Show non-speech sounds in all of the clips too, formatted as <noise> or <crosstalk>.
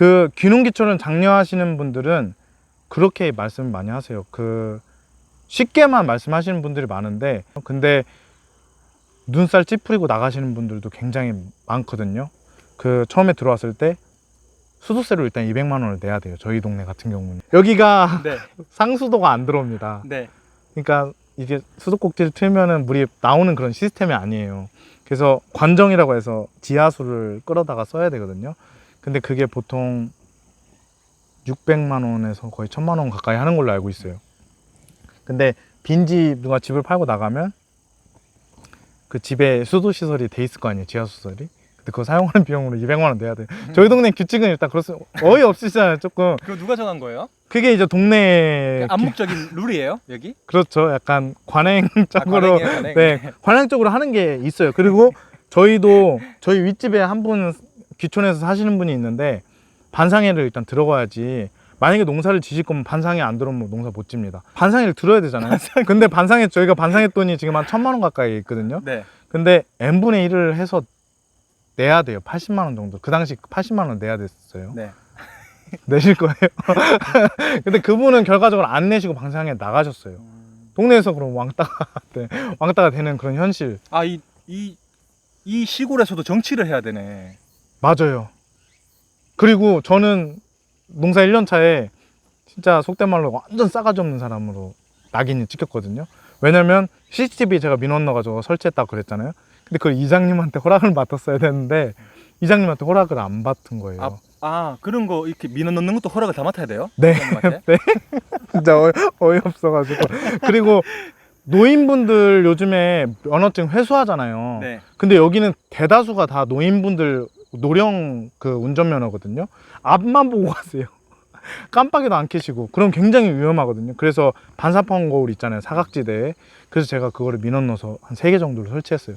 그 귀농귀촌을 장려하시는 분들은 그렇게 말씀 많이 하세요. 그 쉽게만 말씀하시는 분들이 많은데 근데 눈살 찌푸리고 나가시는 분들도 굉장히 많거든요. 그 처음에 들어왔을 때 수도세로 일단 200만 원을 내야 돼요. 저희 동네 같은 경우는 여기가 <laughs> 네. 상수도가 안 들어옵니다. 네. 그러니까 이게 수도꼭지를 틀면은 물이 나오는 그런 시스템이 아니에요. 그래서 관정이라고 해서 지하수를 끌어다가 써야 되거든요. 근데 그게 보통 600만 원에서 거의 1000만 원 가까이 하는 걸로 알고 있어요. 근데 빈집 누가 집을 팔고 나가면 그 집에 수도 시설이 돼 있을 거 아니에요, 지하수 시설이. 근데 그거 사용하는 비용으로 200만 원 내야 돼. 요 저희 동네 규칙은 일단 그렇습 어이 없으시잖아요, 조금. 그거 누가 정한 거예요? 그게 이제 동네 암묵적인 룰이에요, 여기? 그렇죠. 약간 아, 관행적으로 관행이에요, 관행. 네, 관행적으로 하는 게 있어요. 그리고 저희도 저희 윗집에 한분 귀촌에서 사시는 분이 있는데 반상회를 일단 들어가야지. 만약에 농사를 지실 거면 반상회 안 들어오면 농사 못 집니다. 반상회를 들어야 되잖아요. 근데 반상회 저희가 반상회 돈이 지금 한 천만 원 가까이 있거든요. 네. 근데 n분의 1을 해서 내야 돼요. 80만 원 정도. 그 당시 80만 원 내야 됐어요. 네. <laughs> 내실 거예요. <laughs> 근데 그분은 결과적으로 안 내시고 방상회 나가셨어요. 동네에서 그럼 왕따가 돼, <laughs> 왕따가 되는 그런 현실 아, 이, 이, 이 시골에서도 정치를 해야 되네. 맞아요. 그리고 저는 농사 1년 차에 진짜 속된 말로 완전 싸가지 없는 사람으로 낙인이 찍혔거든요. 왜냐면 CCTV 제가 민원 넣어가지고 설치했다고 그랬잖아요. 근데 그걸 이장님한테 허락을 맡았어야 되는데 이장님한테 허락을 안 받은 거예요. 아, 아, 그런 거 이렇게 민원 넣는 것도 허락을 다 맡아야 돼요? 네. <laughs> 네. 진짜 어이, 어이없어가지고. 그리고 노인분들 요즘에 면허증 회수하잖아요. 네. 근데 여기는 대다수가 다 노인분들 노령 그 운전면허거든요. 앞만 보고 가세요. <laughs> 깜빡이도 안 켜시고. 그럼 굉장히 위험하거든요. 그래서 반사판 거울 있잖아요. 사각지대에. 그래서 제가 그거를 민원 넣어서 한 세 개 정도를 설치했어요.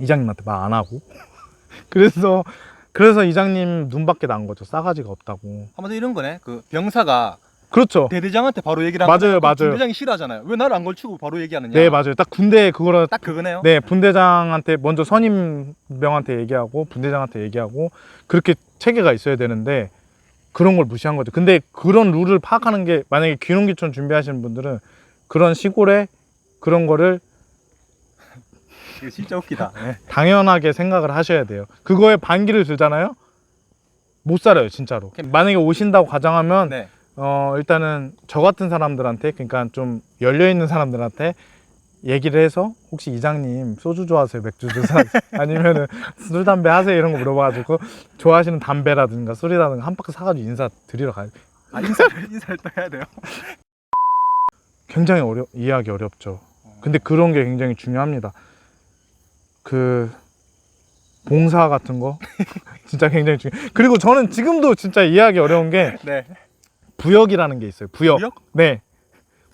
이장님한테 말 안 하고. <laughs> 그래서 그래서 이장님 눈밖에 난 거죠. 싸가지가 없다고. 한마디로 이런 거네. 그 병사가 그렇죠. 대대장한테 바로 얘기를 맞아요, 하면 맞아요. 대장이 싫어하잖아요. 왜 나를 안 걸치고 바로 얘기하느냐? 네, 맞아요. 딱 군대 그거를 딱 그거네요. 네, 분대장한테 먼저 선임병한테 얘기하고 분대장한테 얘기하고 그렇게 체계가 있어야 되는데 그런 걸 무시한 거죠. 근데 그런 룰을 파악하는 게 만약에 귀농귀촌 준비하시는 분들은 그런 시골에 그런 거를 이거 진짜 웃기다. 네. 당연하게 생각을 하셔야 돼요. 그거에 반기를 들잖아요. 못 살아요, 진짜로. 만약에 오신다고 가정하면 네. 어 일단은 저 같은 사람들한테 그러니까 좀 열려 있는 사람들한테 얘기를 해서 혹시 이장님 소주 좋아하세요? 맥주 좋아하세요? <laughs> 아니면은 술 담배 하세요? 이런 거 물어봐가지고 좋아하시는 담배라든가 술이라든가 한 박스 사가지고 인사 드리러 가요. 아, 인사를, <laughs> 인사를 또 해야 돼요. 굉장히 어려 이해하기 어렵죠. 근데 그런 게 굉장히 중요합니다. 그 봉사 같은 거? <laughs> 진짜 굉장히 중요 그리고 저는 지금도 진짜 이해하기 어려운 게 네. 부역이라는 게 있어요 부역 부역? 네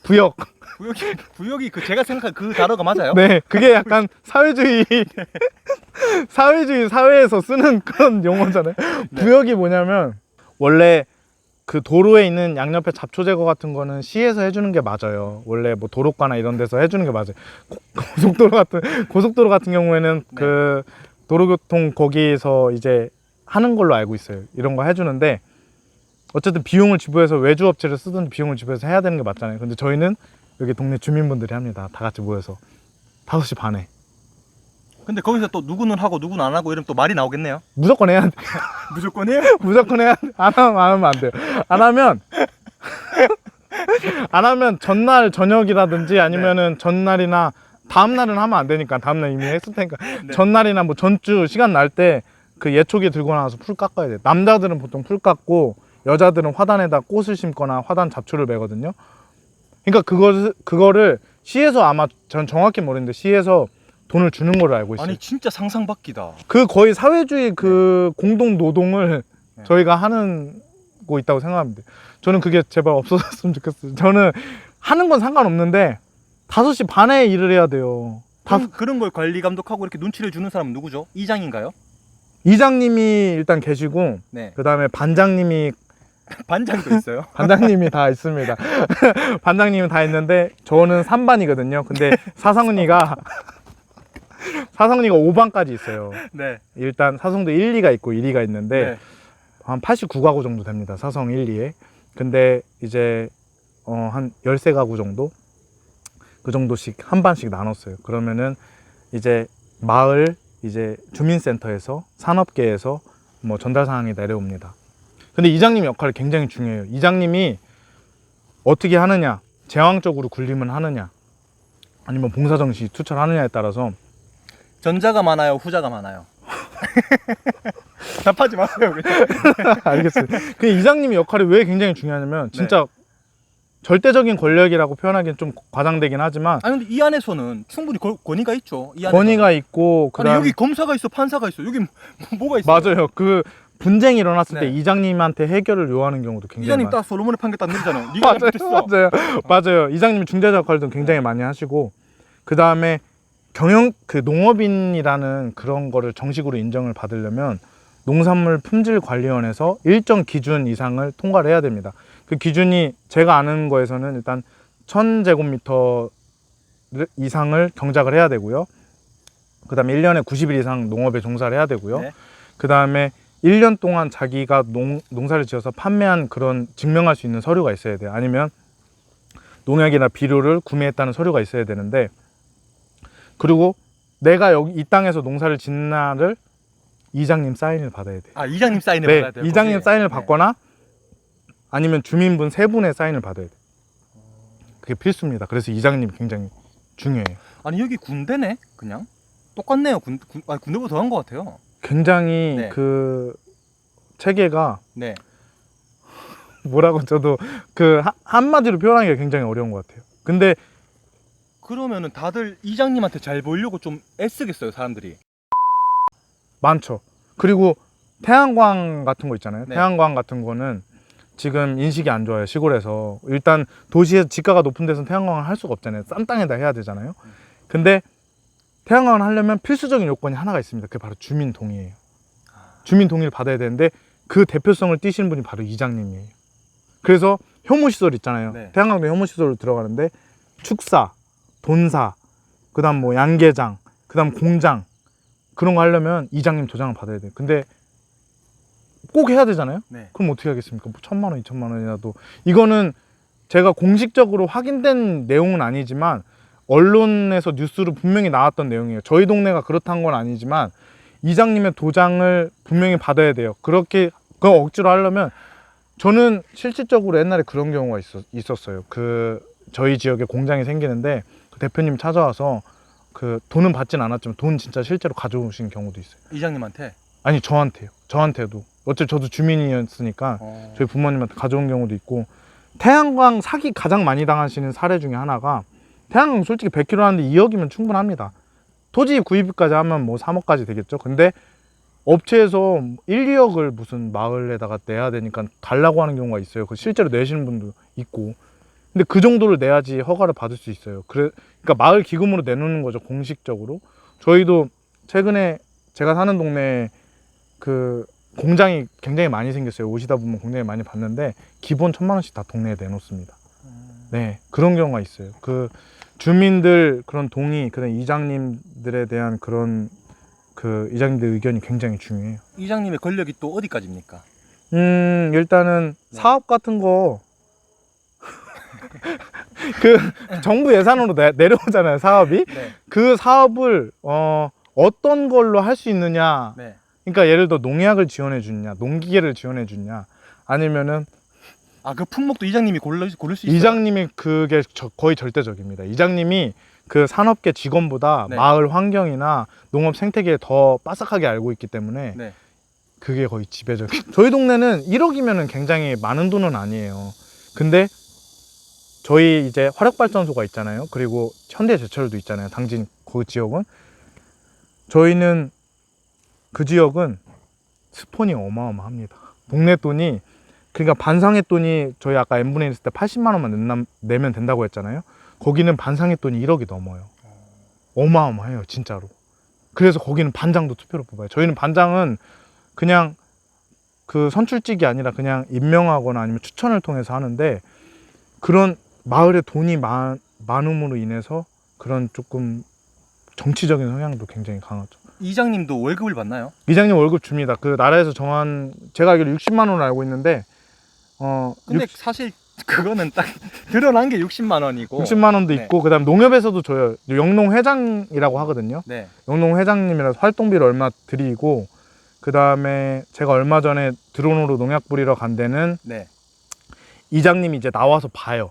부역 구역이, 구역이 그 제가 생각한 그 단어가 맞아요? 네, 그게 약간 사회주의 <laughs> 사회주의 사회에서 쓰는 그런 용어잖아요. 네. 부역이 뭐냐면 원래 그 도로에 있는 양옆에 잡초 제거 같은 거는 시에서 해주는 게 맞아요. 원래 뭐 도로가나 이런 데서 해주는 게 맞아요. 고- 고속도로 같은 고속도로 같은 경우에는 네. 그 도로교통 거기에서 이제 하는 걸로 알고 있어요. 이런 거 해주는데 어쨌든 비용을 지불해서 외주 업체를 쓰든 비용을 지불해서 해야 되는 게 맞잖아요. 근데 저희는 여기 동네 주민분들이 합니다. 다 같이 모여서 5시 반에 근데 거기서 또 누구는 하고 누구는 안 하고 이러면 또 말이 나오겠네요. 무조건 해야 돼. <laughs> 무조건 해요? <laughs> 무조건 해야 돼. 안 하면, 안 하면 안 돼요. 안 하면 <laughs> 안 하면 전날 저녁이라든지 아니면은 전날이나 다음 날은 하면 안 되니까 다음 날 이미 했을 테니까 네. 전날이나 뭐 전주 시간 날 때 그 예초기 들고 나와서 풀 깎아야 돼. 남자들은 보통 풀 깎고 여자들은 화단에다 꽃을 심거나 화단 잡초를 매거든요. 그러니까 그거 그거를 시에서 아마 전 정확히 모르는데 시에서 돈을 주는 걸로 알고 있어요. 아니 진짜 상상 밖이다. 그 거의 사회주의 그 공동 노동을 네. 저희가 하는 거 있다고 생각합니다. 저는 그게 제발 없어졌으면 좋겠어요. 저는 하는 건 상관없는데 5시 반에 일을 해야 돼요. 다 그런, 그런 걸 관리 감독하고 이렇게 눈치를 주는 사람은 누구죠? 이장인가요? 이장님이 일단 계시고 네. 그다음에 반장님이 반장도 있어요. <laughs> 반장님이 다 있습니다. <laughs> 반장님이 다 있는데 저는 3반이거든요. 근데 사성은이가 <laughs> 사성은이가 5반까지 있어요. 네. 일단 사성도 1, 2가 있고 1, 2가 있는데 네. 한 89가구 정도 됩니다. 사성 1, 2에. 근데 이제 어, 한 13가구 정도 그 정도씩 한 반씩 나눴어요. 그러면은 이제 마을 이제 주민센터에서 산업계에서 뭐 전달 사항이 내려옵니다. 근데 이장님 역할이 굉장히 중요해요. 이장님이 어떻게 하느냐, 제왕적으로 군림을 하느냐, 아니면 봉사정시 투철 하느냐에 따라서 전자가 많아요, 후자가 많아요. <laughs> 답하지 마세요. 그냥. 알겠어요. 그 이장님의 역할이 왜 굉장히 중요하냐면 진짜 절대적인 권력이라고 표현하기엔 좀 과장되긴 하지만 아니 근데 이 안에서는 충분히 권- 권위가 있죠. 이 안에서. 권위가 있고 아니 그다음 여기 검사가 있어, 판사가 있어. 여기 뭐- 뭐가 있어? 맞아요. 그 분쟁이 일어났을 때 네. 이장님한테 해결을 요하는 경우도 굉장히 이장님 많아요. 딱 솔로몬의 판결 딱 내리잖아요. 네가 <laughs> 맞아요, 잘못했어. 맞아요, 맞아요. 이장님 중재자 역할도 굉장히 많이 하시고 그 다음에 경영 그 농업인이라는 그런 거를 정식으로 인정을 받으려면 농산물 품질 관리원에서 일정 기준 이상을 통과를 해야 됩니다. 그 기준이 제가 아는 거에서는 일단 1000제곱미터 이상을 경작을 해야 되고요. 그다음에 1년에 90일 이상 농업에 종사를 해야 되고요. 네. 그다음에 1년 동안 자기가 농, 농사를 지어서 판매한 그런 증명할 수 있는 서류가 있어야 돼요. 아니면 농약이나 비료를 구매했다는 서류가 있어야 되는데 그리고 내가 여기 이 땅에서 농사를 짓는 날을 이장님 사인을 받아야 돼요. 아 이장님 사인을 네, 받아야 돼요. 이장님 거기. 사인을 네. 받거나 아니면 주민분 세 분의 사인을 받아야 돼요. 그게 필수입니다. 그래서 이장님 굉장히 중요해요. 아니 여기 군대네, 그냥 똑같네요. 군, 군 아니, 군대보다 더한 것 같아요. 굉장히 네. 그 체계가 네. 뭐라고 저도 그 한- 한마디로 표현하기가 굉장히 어려운 것 같아요. 근데 그러면은 다들 이장님한테 잘 보이려고 좀 애쓰겠어요, 사람들이. 많죠. 그리고 태양광 같은 거 있잖아요. 네. 태양광 같은 거는 지금 인식이 안 좋아요. 시골에서 일단 도시에서 지가가 높은 데서 태양광을 할 수가 없잖아요. 싼 땅에다 해야 되잖아요. 근데 태양광을 하려면 필수적인 요건이 하나가 있습니다. 그게 바로 주민 동의예요. 주민 동의를 받아야 되는데 그 대표성을 띠시는 분이 바로 이장님이에요. 그래서 효무 시설 있잖아요. 네. 태양광도 효무 시설로 들어가는데 축사, 돈사, 그다음 뭐 양계장, 그다음 공장 그런 거 하려면 이장님 도장을 받아야 돼요. 근데 꼭 해야 되잖아요. 네. 그럼 어떻게 하겠습니까? 뭐 천만 원, 이천만 원이라도 이거는 제가 공식적으로 확인된 내용은 아니지만 언론에서 뉴스로 분명히 나왔던 내용이에요. 저희 동네가 그렇다는 건 아니지만 이장님의 도장을 분명히 받아야 돼요. 그렇게 그거 억지로 하려면 저는 실질적으로 옛날에 그런 경우가 있었, 있었 어요. 그 저희 지역에 공장이 생기는데 그 대표님 찾아와서 그 돈은 받진 않았지만 돈 진짜 실제로 가져오신 경우도 있어요. 이장님한테. 아니 저한테요. 저한테도 어차피 저도 주민이었으니까 어. 저희 부모님한테 가져온 경우도 있고 태양광 사기 가장 많이 당하시는 사례 중에 하나가 태양광 솔직히 100kg 하는데 2억이면 충분합니다. 토지 구입까지 하면 뭐 3억까지 되겠죠. 근데 업체에서 1, 2억을 무슨 마을에다가 내야 되니까 달라고 하는 경우가 있어요. 그 실제로 내시는 분도 있고. 근데 그 정도를 내야지 허가를 받을 수 있어요. 그래, 그러니까 마을 기금으로 내놓는 거죠. 공식적으로. 저희도 최근에 제가 사는 동네에 그 공장이 굉장히 많이 생겼어요. 오시다 보면 공장이 많이 봤는데 기본 천만 원씩 다 동네에 내놓습니다. 네 그런 경우가 있어요. 그 주민들 그런 동의, 그런 이장님들에 대한 그런 그 이장님들 의견이 굉장히 중요해요. 이장님의 권력이 또 어디까지입니까? 음 일단은 네. 사업 같은 거. <laughs> 그 정부 예산으로 내, 내려오잖아요 사업이 네. 그 사업을 어 어떤 걸로 할 수 있느냐 네. 그러니까 예를 들어 농약을 지원해 주냐, 농기계를 지원해 주냐, 아니면은 아 그 품목도 이장님이 고를, 고를 수 있어요. 이장님이 그게 저- 거의 절대적입니다. 이장님이 그 산업계 직원보다 네. 마을 환경이나 농업 생태계에 더 빠삭하게 알고 있기 때문에 네. 그게 거의 지배적인. <laughs> 저희 동네는 1억이면은 굉장히 많은 돈은 아니에요. 근데 저희 이제 화력발전소가 있잖아요. 그리고 현대제철도 있잖아요. 당진 그 지역은 저희는 그 지역은 스폰이 어마어마합니다. 동네 돈이 그러니까 반상의 돈이 저희 아까 n분의 1 했을 때 80만 원만 내면 된다고 했잖아요. 거기는 반상의 돈이 1억이 넘어요. 어마어마해요, 진짜로. 그래서 거기는 반장도 투표로 뽑아요. 저희는 반장은 그냥 그 선출직이 아니라 그냥 임명하거나 아니면 추천을 통해서 하는데 그런 마을에 돈이 많, 많음으로 인해서 그런 조금 정치적인 성향도 굉장히 강하죠. 이장님도 월급을 받나요? 이장님 월급 줍니다. 그 나라에서 정한 제가 알기로 60만 원을 알고 있는데 어 근데 육- 사실 그거는 딱 <laughs> 드러난 게 60만 원이고 60만 원도 네. 있고 그다음 농협에서도 줘요. 영농 회장이라고 하거든요. 네. 영농 회장님이라서 활동비를 얼마 드리고 그다음에 제가 얼마 전에 드론으로 농약 뿌리러 간 데는 네. 이장님이 이제 나와서 봐요.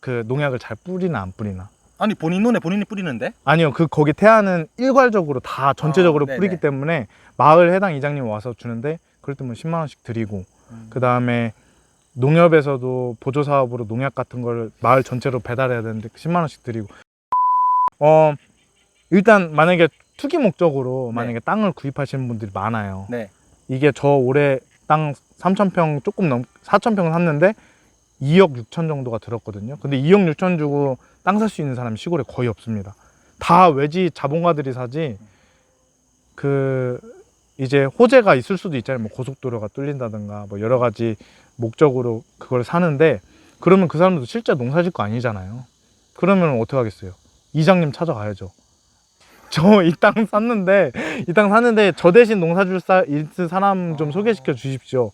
그 농약을 잘 뿌리나 안 뿌리나. 아니 본인 눈에 본인이 뿌리는데? 아니요, 그 거기 태안은 일괄적으로 다 전체적으로 아, 네네. 뿌리기 때문에 마을 해당 이장님 와서 주는데 그럴 때면 10만 원씩 드리고 그 다음에 농협에서도 보조 사업으로 농약 같은 걸 마을 전체로 배달해야 되는데 10만 원씩 드리고 어 일단 만약에 투기 목적으로 만약에 땅을 구입하시는 분들이 많아요. 네. 이게 저 올해 땅 3천 평 조금 넘 4천 평 샀는데 2억 6천 정도가 들었거든요. 근데 2억 6천 주고 땅 살 수 있는 사람이 시골에 거의 없습니다. 다 외지 자본가들이 사지. 그 이제 호재가 있을 수도 있잖아요. 뭐 고속도로가 뚫린다든가 뭐 여러 가지 목적으로 그걸 사는데 그러면 그 사람들도 실제 농사질 거 아니잖아요. 그러면 어떻게 하겠어요? 이장님 찾아가야죠. <laughs> 저 이 땅 샀는데 이 땅 샀는데 저 대신 농사 줄 사, 있는 사람 좀 소개시켜 주십시오.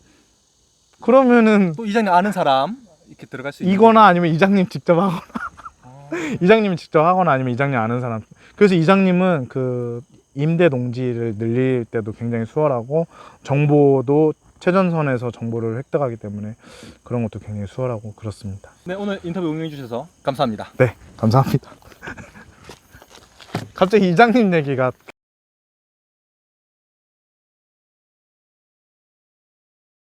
그러면은 또 이장님 아는 사람 이렇게 들어갈 수 이거나 아니면 이장님 직접 하거나 아, <laughs> 이장님이 직접 하거나 아니면 이장님 아는 사람. 그래서 이장님은 그 임대 농지를 늘릴 때도 굉장히 수월하고 정보도 최전선에서 정보를 획득하기 때문에 그런 것도 굉장히 수월하고 그렇습니다. 네 오늘 인터뷰 응해 주셔서 감사합니다. 네, 감사합니다. <laughs> 갑자기 이장님 얘기가